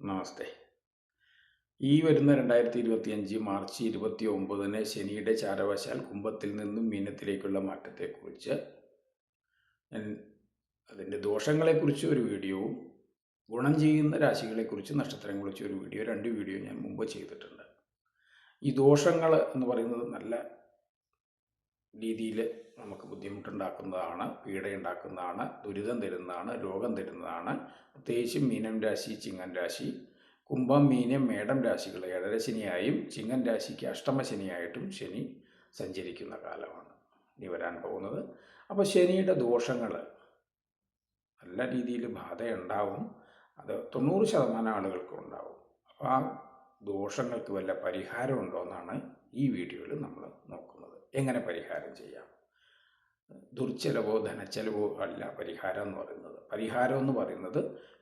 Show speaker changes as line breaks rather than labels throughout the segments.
നമസ്തേ. ഈ വരുന്ന രണ്ടായിരത്തി ഇരുപത്തിയഞ്ച് മാർച്ച് ഇരുപത്തി ഒമ്പതിന് ശനിയുടെ ചാരവശാൽ കുംഭത്തിൽ നിന്നും മീനത്തിലേക്കുള്ള മാറ്റത്തെക്കുറിച്ച് അതിന്റെ ദോഷങ്ങളെക്കുറിച്ച് ഒരു വീഡിയോവും ഗുണം ചെയ്യുന്ന രാശികളെക്കുറിച്ച് നക്ഷത്രങ്ങളെക്കുറിച്ച് ഒരു വീഡിയോ രണ്ട് വീഡിയോ ഞാൻ മുമ്പ് ചെയ്തിട്ടുണ്ട്. ഈ ദോഷങ്ങൾ എന്ന് പറയുന്നത് നല്ല രീതിയിൽ നമുക്ക് ബുദ്ധിമുട്ടുണ്ടാക്കുന്നതാണ് പീഡയുണ്ടാക്കുന്നതാണ് ദുരിതം തരുന്നതാണ് രോഗം തരുന്നതാണ്. പ്രത്യേകിച്ചും മീനം രാശി ചിങ്ങൻ രാശി. കുംഭം മീനം മേടം രാശികൾ ഏഴര ശനിയായും ചിങ്ങൻ രാശിക്ക് അഷ്ടമ ശനിയായിട്ടും ശനി സഞ്ചരിക്കുന്ന കാലമാണ് ഇനി വരാൻ പോകുന്നത്. അപ്പോൾ ശനിയുടെ ദോഷങ്ങൾ നല്ല രീതിയിൽ ബാധയുണ്ടാവും. അത് തൊണ്ണൂറ് ശതമാനം ആളുകൾക്കും ഉണ്ടാവും. അപ്പോൾ ആ ദോഷങ്ങൾക്ക് വല്ല പരിഹാരമുണ്ടോ എന്നാണ് ഈ വീഡിയോയിൽ നമ്മൾ നോക്കുന്നത്. എങ്ങനെ പരിഹാരം ചെയ്യാം? ദുർച്ചെലവോ ധനച്ചെലവോ അല്ല പരിഹാരം എന്ന് പറയുന്നത്. പരിഹാരം എന്ന് പറയുന്നത്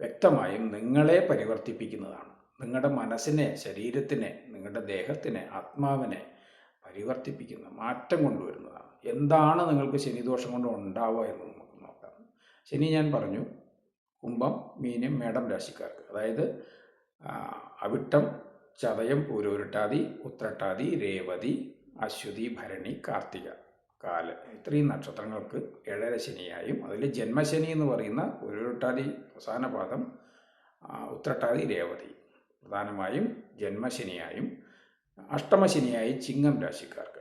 വ്യക്തമായും നിങ്ങളെ പരിവർത്തിപ്പിക്കുന്നതാണ്. നിങ്ങളുടെ മനസ്സിനെ ശരീരത്തിനെ നിങ്ങളുടെ ദേഹത്തിനെ ആത്മാവിനെ പരിവർത്തിപ്പിക്കുന്ന മാറ്റം കൊണ്ടുവരുന്നതാണ്. എന്താണ് നിങ്ങൾക്ക് ശനിദോഷം കൊണ്ട് ഉണ്ടാവുക എന്ന് നമുക്ക് നോക്കാം. ശനി ഞാൻ പറഞ്ഞു കുംഭം മീനം മേടം രാശിക്കാർക്ക്. അതായത് അവിട്ടം ചതയം പൂരോരുട്ടാതി ഉത്രട്ടാതി രേവതി അശ്വതി ഭരണി കാർത്തിക. കാൽ ഇത്രയും നക്ഷത്രങ്ങൾക്ക് ഏഴര ശനിയായും അതിൽ ജന്മശനി എന്ന് പറയുന്ന ഉരുട്ടാതി അവസാന പാദം ഉത്രട്ടാതി രേവതി. പ്രധാനമായും ജന്മശനിയായും അഷ്ടമശനിയായി ചിങ്ങം രാശിക്കാർക്ക്.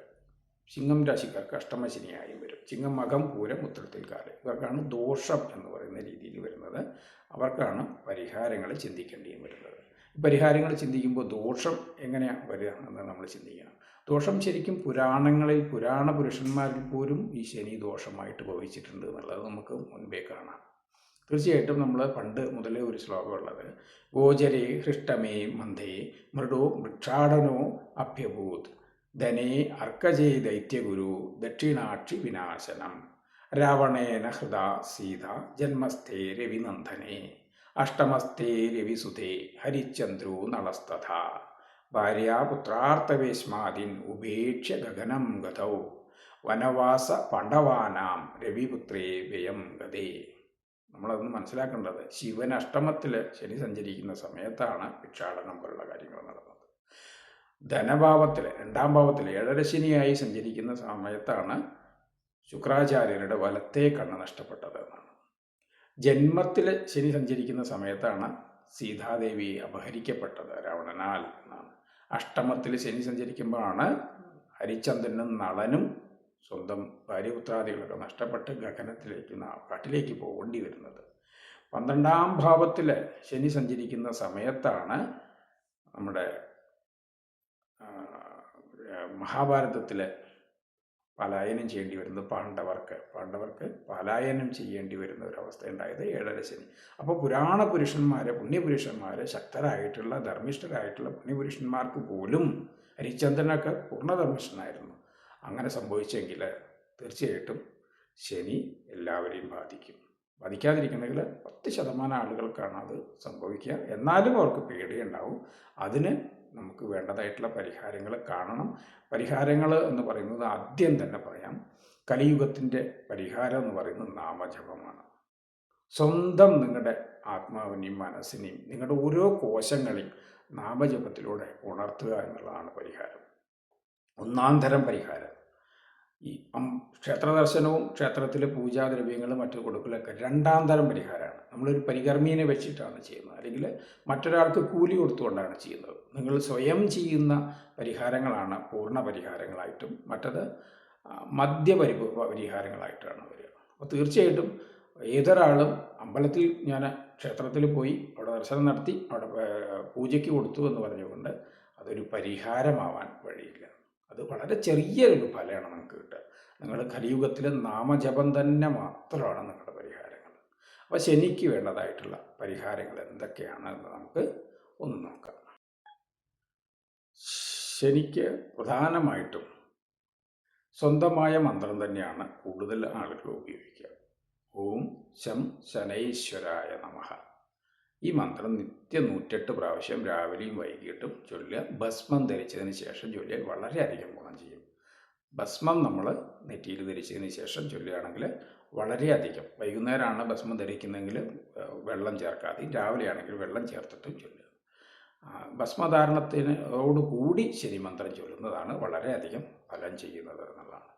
ചിങ്ങം രാശിക്കാർക്ക് അഷ്ടമശനിയായും വരും. ചിങ്ങം മകം പൂരം ഉത്തരത്തിൽ കാൽ ഇവർക്കാണ് ദോഷം എന്ന് പറയുന്ന രീതിയിൽ വരുന്നത്. അവർക്കാണ് പരിഹാരങ്ങൾ ചിന്തിക്കേണ്ടിയും വരുന്നത്. പരിഹാരങ്ങൾ ചിന്തിക്കുമ്പോൾ ദോഷം എങ്ങനെയാണ് വരിക എന്ന് നമ്മൾ ചിന്തിക്കണം. ദോഷം ശരിക്കും പുരാണങ്ങളിൽ പുരാണ പുരുഷന്മാരിൽ പോലും ഈ ശനി ദോഷമായിട്ട് ഭവിച്ചിട്ടുണ്ട് എന്നുള്ളത് നമുക്ക് മുൻപേ കാണാം. തീർച്ചയായിട്ടും നമ്മൾ പണ്ട് മുതലേ ഒരു ശ്ലോകമുള്ളത് ഗോചരേ ഹൃഷ്ടമേ മന്ദേ മൃഡോ വൃക്ഷാടനോ അഭ്യഭൂത് ധനേ അർക്കജേ ദൈത്യഗുരു ദക്ഷിണാക്ഷി വിനാശനം രാവണേന ഹൃദ സീത ജന്മസ്ഥേ രവിനന്ദനേ അഷ്ടമസ്ഥേ രവിസുതേ ഹരിചന്ദ്രു നളസ്തഥ ഭാര്യാപുത്രാർത്ഥവേശ്മാദിൻ ഉപേക്ഷ്യ ഗഗനം ഗതൗ. വനവാസ പണ്ഡവാനാം രവിപുത്രേ വ്യയം ഗതേ. നമ്മളതൊന്ന് മനസ്സിലാക്കേണ്ടത് ശിവൻ അഷ്ടമത്തിൽ ശനി സഞ്ചരിക്കുന്ന സമയത്താണ് ഭിക്ഷാടനം പോലുള്ള കാര്യങ്ങൾ നടന്നത്. ധനഭാവത്തിൽ രണ്ടാം ഭാവത്തിൽ ഏഴരശനിയായി സഞ്ചരിക്കുന്ന സമയത്താണ് ശുക്രാചാര്യരുടെ വലത്തേ കണ്ണ് നഷ്ടപ്പെട്ടത് എന്നാണ്. ജന്മത്തിൽ ശനി സഞ്ചരിക്കുന്ന സമയത്താണ് സീതാദേവി അപഹരിക്കപ്പെട്ടത് രാവണനാൽ എന്നാണ്. അഷ്ടമത്തിൽ ശനി സഞ്ചരിക്കുമ്പോഴാണ് ഹരിചന്ദ്രനും നളനും സ്വന്തം ഭാര്യപുത്രാദികളൊക്കെ നഷ്ടപ്പെട്ട് ഗഗനത്തിലേക്ക് കാട്ടിലേക്ക് പോകേണ്ടി വരുന്നത്. പന്ത്രണ്ടാം ഭാവത്തിൽ ശനി സഞ്ചരിക്കുന്ന സമയത്താണ് നമ്മുടെ മഹാഭാരതത്തിലെ പലായനം ചെയ്യേണ്ടി വരുന്നത് പാണ്ഡവർക്ക്. പാണ്ഡവർക്ക് പലായനം ചെയ്യേണ്ടി വരുന്ന ഒരു അവസ്ഥ ഉണ്ടായത് ഏഴര ശനി. അപ്പോൾ പുരാണ പുരുഷന്മാരെ പുണ്യപുരുഷന്മാരെ ശക്തരായിട്ടുള്ള ധർമ്മിഷ്ഠരായിട്ടുള്ള പുണ്യപുരുഷന്മാർക്ക് പോലും ഹരിചന്ദ്രനൊക്കെ പൂർണധർമ്മിഷ്ഠനായിരുന്നു. അങ്ങനെ സംഭവിച്ചെങ്കിൽ തീർച്ചയായിട്ടും ശനി എല്ലാവരെയും ബാധിക്കും. ബാധിക്കാതിരിക്കുന്നെങ്കിൽ പത്ത് ശതമാനം ആളുകൾക്കാണ് അത് സംഭവിക്കുക. എന്നാലും അവർക്ക് പേടിയുണ്ടാവും. അതിന് നമുക്ക് വേണ്ടതായിട്ടുള്ള പരിഹാരങ്ങൾ കാണണം. പരിഹാരങ്ങൾ എന്ന് പറയുന്നത് ആദ്യം തന്നെ പറയാം. കലിയുഗത്തിന്റെ പരിഹാരം എന്ന് പറയുന്നത് നാമജപമാണ്. സ്വന്തം നിങ്ങളുടെ ആത്മാവിനെയും മനസ്സിനെയും നിങ്ങളുടെ ഓരോ കോശങ്ങളെയും നാമജപത്തിലൂടെ ഉണർത്തുക എന്നുള്ളതാണ് പരിഹാരം. ഒന്നാം തരം പരിഹാരം. ഈ ക്ഷേത്ര ദർശനവും ക്ഷേത്രത്തിലെ പൂജാദ്രവ്യങ്ങളും മറ്റു കൊടുക്കലൊക്കെ രണ്ടാം തരം പരിഹാരമാണ്. നമ്മളൊരു പരികർമ്മീനെ വെച്ചിട്ടാണ് ചെയ്യുന്നത്. അല്ലെങ്കിൽ മറ്റൊരാൾക്ക് കൂലി കൊടുത്തുകൊണ്ടാണ് ചെയ്യുന്നത്. നിങ്ങൾ സ്വയം ചെയ്യുന്ന പരിഹാരങ്ങളാണ് പൂർണ പരിഹാരങ്ങളായിട്ടും മറ്റത് ആ, പരിഹാരങ്ങളായിട്ടാണ് വരിക. അപ്പോൾ തീർച്ചയായിട്ടും ഏതൊരാളും അമ്പലത്തിൽ ഞാൻ ക്ഷേത്രത്തിൽ പോയി അവിടെ ദർശനം നടത്തി അവിടെ പൂജയ്ക്ക് കൊടുത്തു എന്ന് പറഞ്ഞുകൊണ്ട് അതൊരു പരിഹാരമാവാൻ വഴിയില്ല. അത് വളരെ ചെറിയൊരു ഫലമാണ് നമുക്ക് കിട്ടുക. നിങ്ങൾ കലിയുഗത്തിലെ നാമജപം തന്നെ മാത്രമാണ് നിങ്ങളുടെ പരിഹാരങ്ങൾ. അപ്പോൾ ശനിക്ക് വേണ്ടതായിട്ടുള്ള പരിഹാരങ്ങൾ എന്തൊക്കെയാണ് എന്ന് നമുക്ക് ഒന്ന് നോക്കാം. ശനിക്ക് പ്രധാനമായിട്ടും സ്വന്തമായ മന്ത്രം തന്നെയാണ് കൂടുതൽ ആളുകൾ ഉപയോഗിക്കുക. ഓം ശം ശനൈശ്വരായ നമഃ. ഈ മന്ത്രം നിത്യം നൂറ്റെട്ട് പ്രാവശ്യം രാവിലെയും വൈകിട്ടും ചൊല്ലുക. ഭസ്മം ധരിച്ചതിന് ശേഷം ചൊല്ലിയാൽ വളരെയധികം ഗുണം ചെയ്യും. ഭസ്മം നമ്മൾ നെറ്റിയിൽ ധരിച്ചതിന് ശേഷം ചൊല്ലുകയാണെങ്കിൽ വളരെയധികം. വൈകുന്നേരമാണ് ഭസ്മം ധരിക്കുന്നതെങ്കിൽ വെള്ളം ചേർക്കാതെയും രാവിലെയാണെങ്കിൽ വെള്ളം ചേർത്തിട്ടും ചൊല്ലുക. ആ, ഭസ്മധാരണത്തിനോട് കൂടി ശനി മന്ത്രം ചൊല്ലുന്നതാണ് വളരെയധികം ഫലം ചെയ്യുന്നത് എന്നുള്ളതാണ്.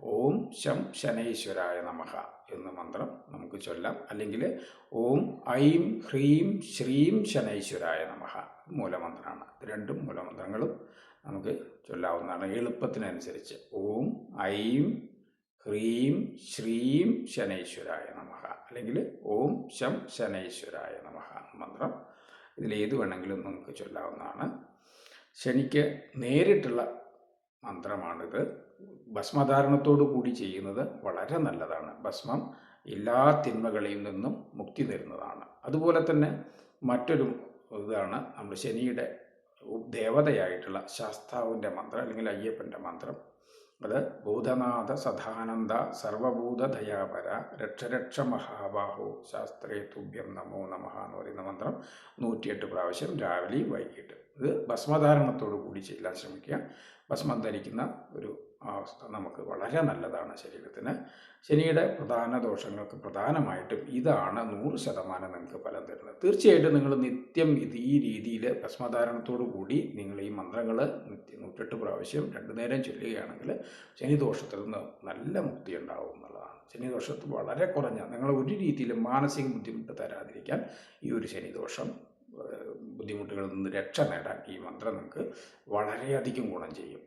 ഓം ശം ശനൈശ്വരായ നമഹ എന്ന മന്ത്രം നമുക്ക് ചൊല്ലാം. അല്ലെങ്കിൽ ഓം ഐം ഹ്രീം ശ്രീം ശനൈശ്വരായ നമഹ മൂലമന്ത്രമാണ്. രണ്ടും മൂലമന്ത്രങ്ങളും നമുക്ക് ചൊല്ലാവുന്നതാണ് എളുപ്പത്തിനനുസരിച്ച്. ഓം ഐം ഹ്രീം ശ്രീം ശനൈശ്വരായ നമഹ അല്ലെങ്കിൽ ഓം ശം ശനൈശ്വരായ നമഹ മന്ത്രം ഇതിലേത് വേണമെങ്കിലും നമുക്ക് ചൊല്ലാവുന്നതാണ്. ശനിക്ക് നേരിട്ടുള്ള മന്ത്രമാണിത്. ഭസ്മധാരണത്തോടു കൂടി ചെയ്യുന്നത് വളരെ നല്ലതാണ്. ഭസ്മം എല്ലാ തിന്മകളിൽ നിന്നും മുക്തി തരുന്നതാണ്. അതുപോലെ തന്നെ മറ്റൊരു ഇതാണ് നമ്മൾ ശനിയുടെ ദേവതയായിട്ടുള്ള ശാസ്താവിന്റെ മന്ത്രം അല്ലെങ്കിൽ അയ്യപ്പന്റെ മന്ത്രം. അത് ഭൂതനാഥ സദാനന്ദ സർവഭൂത ദയാപര രക്ഷരക്ഷ മഹാബാഹു ശാസ്ത്രേ തുഭ്യം നമോ നമ എന്ന് പറയുന്ന മന്ത്രം നൂറ്റിയെട്ട് പ്രാവശ്യം രാവിലെയും വൈകിട്ട്. ഇത് ഭസ്മധാരണത്തോടു കൂടി ചെയ്യാൻ ശ്രമിക്കുക. ഭസ്മം ധരിക്കുന്ന ഒരു അവസ്ഥ നമുക്ക് വളരെ നല്ലതാണ് ശരീരത്തിന്. ശനിയുടെ പ്രധാന ദോഷങ്ങൾക്ക് പ്രധാനമായിട്ടും ഇതാണ് നൂറ് ശതമാനം നിങ്ങൾക്ക് ഫലം തരുന്നത്. തീർച്ചയായിട്ടും നിങ്ങൾ നിത്യം ഇത് ഈ രീതിയിൽ ഭസ്മധാരണത്തോടു കൂടി നിങ്ങൾ ഈ മന്ത്രങ്ങൾ നിത്യം നൂറ്റെട്ട് പ്രാവശ്യം രണ്ടു നേരം ചൊല്ലുകയാണെങ്കിൽ ശനിദോഷത്തിൽ നിന്ന് നല്ല മുക്തി ഉണ്ടാവും എന്നുള്ളതാണ്. ശനിദോഷത്ത് വളരെ കുറഞ്ഞ നിങ്ങൾ ഒരു രീതിയിലും മാനസിക ബുദ്ധിമുട്ട് തരാതിരിക്കാൻ ഈ ഒരു ശനിദോഷം ബുദ്ധിമുട്ടുകളിൽ നിന്ന് രക്ഷ നേടാൻ ഈ മന്ത്രം നിങ്ങൾക്ക് വളരെയധികം ഗുണം ചെയ്യും.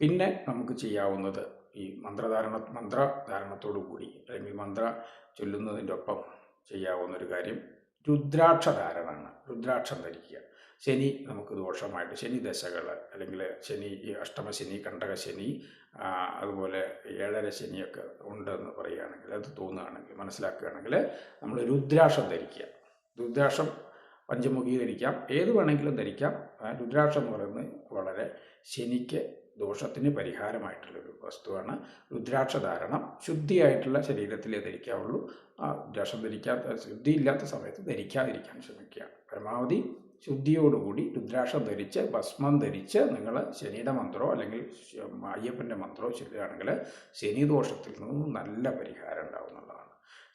പിന്നെ നമുക്ക് ചെയ്യാവുന്നത് ഈ മന്ത്രധാരണ മന്ത്രധാരണത്തോടു കൂടി അല്ലെങ്കിൽ മന്ത്ര ചൊല്ലുന്നതിന്റെ ഒപ്പം ചെയ്യാവുന്ന ഒരു കാര്യം രുദ്രാക്ഷ ധാരണമാണ് രുദ്രാക്ഷം ധരിക്കുക. ശനി നമുക്ക് ദോഷമായിട്ട് ശനി ദശകൾ അല്ലെങ്കിൽ ശനി ഈ അഷ്ടമശനി കണ്ടകശനി അതുപോലെ ഏഴര ശനിയൊക്കെ ഉണ്ടെന്ന് പറയുകയാണെങ്കിൽ അത് തോന്നുകയാണെങ്കിൽ മനസ്സിലാക്കുകയാണെങ്കിൽ നമ്മൾ രുദ്രാക്ഷം ധരിക്കുക. രുദ്രാക്ഷം പഞ്ചമുഖി ധരിക്കാം ഏത് വേണമെങ്കിലും ധരിക്കാം. രുദ്രാക്ഷം എന്ന് പറയുന്നത് വളരെ ശനിക്ക് ദോഷത്തിന് പരിഹാരമായിട്ടുള്ളൊരു വസ്തുവാണ് രുദ്രാക്ഷ ധാരണം ശുദ്ധിയായിട്ടുള്ള ശരീരത്തിലേ ധരിക്കാവുള്ളൂ. ആ രുദ്രാക്ഷം ധരിക്കാത്ത ശുദ്ധിയില്ലാത്ത സമയത്ത് ധരിക്കാതിരിക്കാൻ ശ്രമിക്കുക. പരമാവധി ശുദ്ധിയോടുകൂടി രുദ്രാക്ഷം ധരിച്ച് ഭസ്മം ധരിച്ച് നിങ്ങൾ ശനിയുടെ മന്ത്രോ അല്ലെങ്കിൽ അയ്യപ്പന്റെ മന്ത്രമോ ചെല്ലുകയാണെങ്കിൽ ശനിദോഷത്തിൽ നിന്നും നല്ല പരിഹാരം ഉണ്ടാവുന്നതാണ്.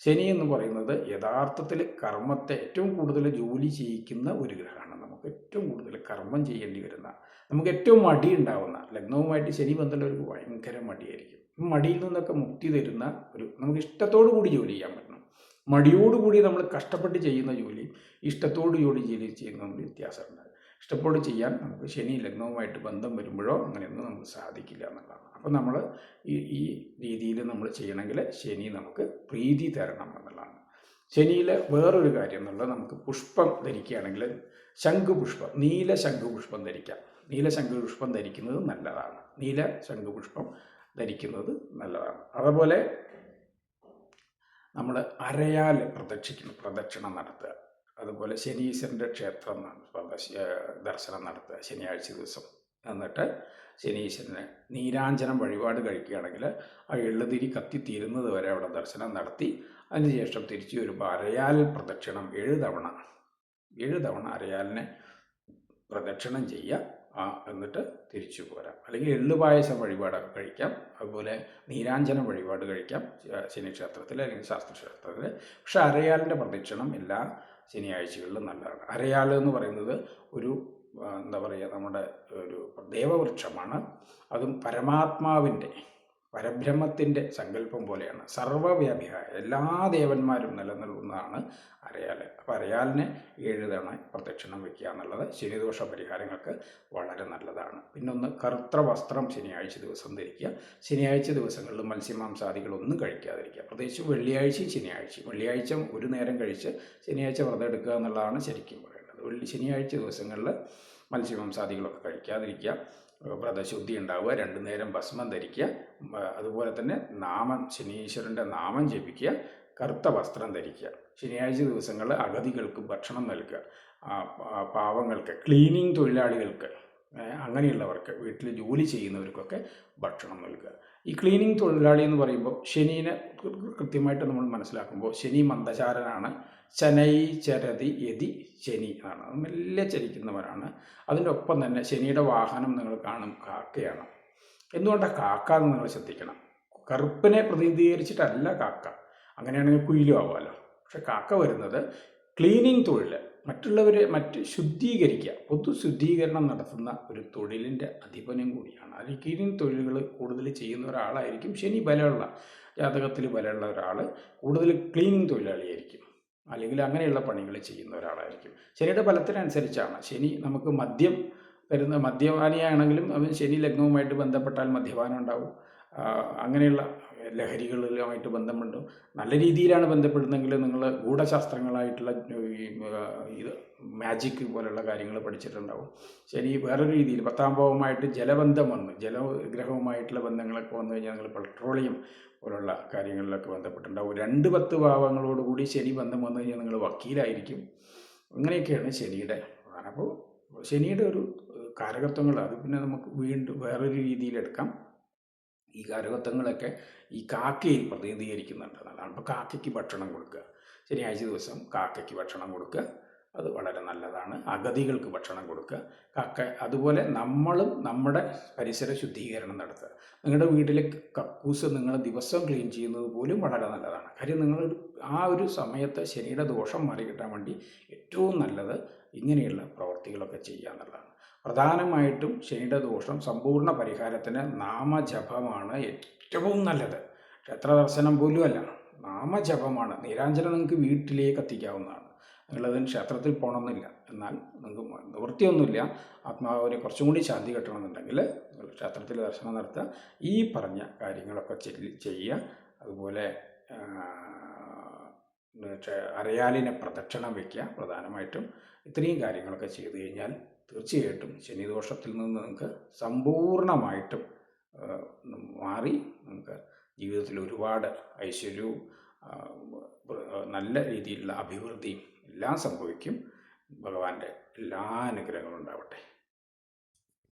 ശനി എന്ന് പറയുന്നത് യഥാർത്ഥത്തിൽ കർമ്മത്തെ ഏറ്റവും കൂടുതൽ ജോലി ചെയ്യിക്കുന്ന ഒരു ഗ്രഹമാണ്. നമുക്ക് ഏറ്റവും കൂടുതൽ കർമ്മം ചെയ്യേണ്ടി വരുന്ന നമുക്ക് ഏറ്റവും മടി ഉണ്ടാവുന്ന ലഗ്നവുമായിട്ട് ശനി ബന്ധമുള്ളവർക്ക് ഭയങ്കര മടിയായിരിക്കും. മടിയിൽ നിന്നൊക്കെ മുക്തി തരുന്ന ഒരു നമുക്ക് ഇഷ്ടത്തോടു കൂടി ജോലി ചെയ്യാൻ പറ്റണം. മടിയോടുകൂടി നമ്മൾ കഷ്ടപ്പെട്ട് ചെയ്യുന്ന ജോലി ഇഷ്ടത്തോടു ജോലി ജോലി ചെയ്യുന്ന വ്യത്യാസമുണ്ട്. ഇഷ്ടത്തോട് ചെയ്യാൻ നമുക്ക് ശനി ലഗ്നവുമായിട്ട് ബന്ധം വരുമ്പോഴോ അങ്ങനെയൊന്നും നമുക്ക് സാധിക്കില്ല എന്നുള്ളതാണ്. അപ്പോൾ നമ്മൾ ഈ ഈ രീതിയിൽ നമ്മൾ ചെയ്യണമെങ്കിൽ ശനി നമുക്ക് പ്രീതി തരണം എന്നുള്ളതാണ്. ശനിയിൽ വേറൊരു കാര്യം എന്നുള്ളത് നമുക്ക് പുഷ്പം ധരിക്കുകയാണെങ്കിൽ ശംഖുപുഷ്പം നീല ശംഖുപുഷ്പം ധരിക്കാം. നീല ശംഖുപുഷ്പം ധരിക്കുന്നത് നല്ലതാണ്. നീല ശംഖുപുഷ്പം ധരിക്കുന്നത് നല്ലതാണ്. അതുപോലെ നമ്മൾ അരയാൽ പ്രദക്ഷിക്കുന്ന പ്രദക്ഷിണം നടത്തുക. അതുപോലെ ശനീശ്വരന്റെ ക്ഷേത്രം ദർശനം നടത്തുക ശനിയാഴ്ച ദിവസം. എന്നിട്ട് ശനീശ്വരന് നീരാഞ്ജനം വഴിപാട് കഴിക്കുകയാണെങ്കിൽ ആ എള്ളുതിരി കത്തിത്തീരുന്നത് വരെ അവിടെ ദർശനം നടത്തി. അതിനുശേഷം തിരിച്ചു വരുമ്പോൾ അരയാൽ പ്രദക്ഷിണം ഏഴ് തവണ. ഏഴ് തവണ അരയാലിനെ പ്രദക്ഷിണം ചെയ്യുക. ആ എന്നിട്ട് തിരിച്ചു പോരാം. അല്ലെങ്കിൽ എള്ളു പായസം വഴിപാടൊക്കെ കഴിക്കാം. അതുപോലെ നീരാഞ്ജനം വഴിപാട് കഴിക്കാം. ശനിക്ഷേത്രത്തിൽ അല്ലെങ്കിൽ ശാസ്ത്രക്ഷേത്രത്തിൽ. പക്ഷെ അരയാലിന്റെ പ്രദക്ഷിണം എല്ലാ ശനിയാഴ്ചകളിലും നല്ലതാണ്. അരയാൽ എന്ന് പറയുന്നത് ഒരു എന്താ പറയുക നമ്മുടെ ഒരു ദേവവൃക്ഷമാണ്. അതും പരമാത്മാവിന്റെ പരബ്രഹ്മത്തിന്റെ സങ്കല്പം പോലെയാണ്. സർവവ്യാപിയായ എല്ലാ ദേവന്മാരും നിലനിൽക്കുന്നതാണ് അരയാൽ അപ്പോൾ അരയാലിനെ ഏഴ് തവണ പ്രദക്ഷിണം വയ്ക്കുക എന്നുള്ളത് ശനിദോഷ പരിഹാരങ്ങൾക്ക് വളരെ നല്ലതാണ്. പിന്നൊന്ന് കറുത്ത വസ്ത്രം ശനിയാഴ്ച ദിവസം ധരിക്കുക. ശനിയാഴ്ച ദിവസങ്ങളിൽ മത്സ്യമാംസാദികളൊന്നും കഴിക്കാതിരിക്കുക. പ്രത്യേകിച്ച് വെള്ളിയാഴ്ചയും ശനിയാഴ്ചയും. വെള്ളിയാഴ്ച ഒരു നേരം കഴിച്ച് ശനിയാഴ്ച വ്രതം എടുക്കുക എന്നുള്ളതാണ് ശരിക്കും പറയുന്നത് വെള്ളി ശനിയാഴ്ച ദിവസങ്ങളിൽ മത്സ്യമാംസാദികളൊക്കെ കഴിക്കാതിരിക്കുക. വ്രതശുദ്ധി ഉണ്ടാവുക രണ്ടു നേരം ഭസ്മം ധരിക്കുക അതുപോലെ തന്നെ നാമം ശനീശ്വരന്റെ നാമം ജപിക്കുക കറുത്ത വസ്ത്രം ധരിക്കുക ശനിയാഴ്ച ദിവസങ്ങളിൽ അഗതികൾക്ക് ഭക്ഷണം നൽകുക പാവങ്ങൾക്ക് ക്ലീനിങ് തൊഴിലാളികൾക്ക് അങ്ങനെയുള്ളവർക്ക് വീട്ടിൽ ജോലി ചെയ്യുന്നവർക്കൊക്കെ ഭക്ഷണം നൽകുക. ഈ ക്ലീനിങ് തൊഴിലാളി എന്ന് പറയുമ്പോൾ ശനീനെ കൃത്യമായിട്ട് നമ്മൾ മനസ്സിലാക്കുമ്പോൾ ശനി മന്ദചാരനാണ് ശനൈ ചരതി യതി ശനി ആണ്. മെല്ലെ ചലിക്കുന്നവരാണ്. അതിന്റെ ഒപ്പം തന്നെ ശനിയുടെ വാഹനം നിങ്ങൾ കാണും കാക്കയാണ്. എന്തുകൊണ്ടാണ് കാക്ക എന്ന് നിങ്ങൾ ശ്രദ്ധിക്കണം? കറുപ്പിനെ പ്രതിനിധീകരിച്ചിട്ടല്ല കാക്ക. അങ്ങനെയാണെങ്കിൽ കുയിലും ആവാമല്ലോ. പക്ഷെ കാക്ക വരുന്നത് ക്ലീനിങ് തൊഴിൽ മറ്റുള്ളവരെ മറ്റ് ശുദ്ധീകരിക്കുക. പൊതു ശുദ്ധീകരണം നടത്തുന്ന ഒരു തൊഴിലിന്റെ അധിപനം കൂടിയാണ്. അതിൽ ക്ലീനിങ് തൊഴിലുകൾ കൂടുതൽ ചെയ്യുന്ന ഒരാളായിരിക്കും ശനി ബലമുള്ള ജാതകത്തിൽ ബലമുള്ള ഒരാൾ കൂടുതൽ ക്ലീനിങ് തൊഴിലാളിയായിരിക്കും. അല്ലെങ്കിൽ അങ്ങനെയുള്ള പണികൾ ചെയ്യുന്ന ഒരാളായിരിക്കും. ശനിയുടെ ഫലത്തിനനുസരിച്ചാണ്. ശനി നമുക്ക് മദ്യം തരുന്ന മദ്യപാനിയാണെങ്കിലും അവൻ ശനി ലഗ്നവുമായിട്ട് ബന്ധപ്പെട്ടാൽ മദ്യപാനം ഉണ്ടാവും. അങ്ങനെയുള്ള ലഹരികളുമായിട്ട് ബന്ധമുണ്ട്. നല്ല രീതിയിലാണ് ബന്ധപ്പെടുന്നതെങ്കിൽ നിങ്ങൾ ഗൂഢശാസ്ത്രങ്ങളായിട്ടുള്ള ഇത് മാജിക് പോലുള്ള കാര്യങ്ങൾ പഠിച്ചിട്ടുണ്ടാവും. ശരി വേറൊരു രീതിയിൽ പത്താം ഭാവമായിട്ട് ജലബന്ധം വന്ന് ജലഗ്രഹവുമായിട്ടുള്ള ബന്ധങ്ങളൊക്കെ വന്നു കഴിഞ്ഞാൽ നിങ്ങൾ പെട്രോളിയം പോലുള്ള കാര്യങ്ങളിലൊക്കെ ബന്ധപ്പെട്ടിട്ടുണ്ടാവും. രണ്ട് പത്ത് ഭാവങ്ങളോടുകൂടി ശനി ബന്ധം വന്നു കഴിഞ്ഞാൽ നിങ്ങൾ വക്കീലായിരിക്കും. അങ്ങനെയൊക്കെയാണ് ശനിയുടെ അപ്പോൾ ശനിയുടെ ഒരു കാരകത്വങ്ങൾ. അത് പിന്നെ നമുക്ക് വീണ്ടും വേറൊരു രീതിയിലെടുക്കാം ഈ കരകത്വങ്ങളൊക്കെ ഈ കാക്കയിൽ പ്രതിനിധീകരിക്കുന്നുണ്ട്. അതാണ് ഇപ്പോൾ കാക്കയ്ക്ക് ഭക്ഷണം കൊടുക്കുക ശനിയാഴ്ച ദിവസം കാക്കയ്ക്ക് ഭക്ഷണം കൊടുക്കുക അത് വളരെ നല്ലതാണ്. അഗതികൾക്ക് ഭക്ഷണം കൊടുക്കുക കാക്ക അതുപോലെ നമ്മളും നമ്മുടെ പരിസര ശുദ്ധീകരണം നടത്തുക. നിങ്ങളുടെ വീട്ടിലെ കക്കൂസ് നിങ്ങൾ ദിവസം ക്ലീൻ ചെയ്യുന്നത് പോലും വളരെ നല്ലതാണ്. കാര്യം നിങ്ങൾ ആ ഒരു സമയത്ത് ശനിയുടെ ദോഷം മാറി കിട്ടാൻ വേണ്ടി ഏറ്റവും നല്ലത് ഇങ്ങനെയുള്ള പ്രവർത്തികളൊക്കെ ചെയ്യുക എന്നുള്ളതാണ്. പ്രധാനമായിട്ടും ദോഷം സമ്പൂർണ പരിഹാരത്തിന് നാമജപമാണ് ഏറ്റവും നല്ലത്. ക്ഷേത്ര ദർശനം പോലും അല്ല നാമജപമാണ്. നീരാഞ്ജനം നിങ്ങൾക്ക് വീട്ടിലേക്ക് എത്തിക്കാവുന്നതാണ്. നിങ്ങളതിന് ക്ഷേത്രത്തിൽ പോകണമെന്നില്ല. എന്നാൽ നിങ്ങൾക്ക് നിവൃത്തിയൊന്നുമില്ല. ആത്മാവിനെ കുറച്ചും കൂടി ശാന്തി കിട്ടണമെന്നുണ്ടെങ്കിൽ നിങ്ങൾ ക്ഷേത്രത്തിൽ ദർശനം നടത്തുക. ഈ പറഞ്ഞ കാര്യങ്ങളൊക്കെ ചെയ്യുക. അതുപോലെ അറിയാലിനെ പ്രദക്ഷിണം വയ്ക്കുക പ്രധാനമായിട്ടും ഇത്രയും കാര്യങ്ങളൊക്കെ ചെയ്തു കഴിഞ്ഞാൽ തീർച്ചയായിട്ടും ശനിദോഷത്തിൽ നിന്ന് നിങ്ങൾക്ക് സമ്പൂർണമായിട്ടും മാറി നമുക്ക് ജീവിതത്തിൽ ഒരുപാട് ഐശ്വര്യവും നല്ല രീതിയിലുള്ള അഭിവൃദ്ധിയും എല്ലാം സംഭവിക്കും. ഭഗവാന്റെ എല്ലാ അനുഗ്രഹങ്ങളും ഉണ്ടാവട്ടെ.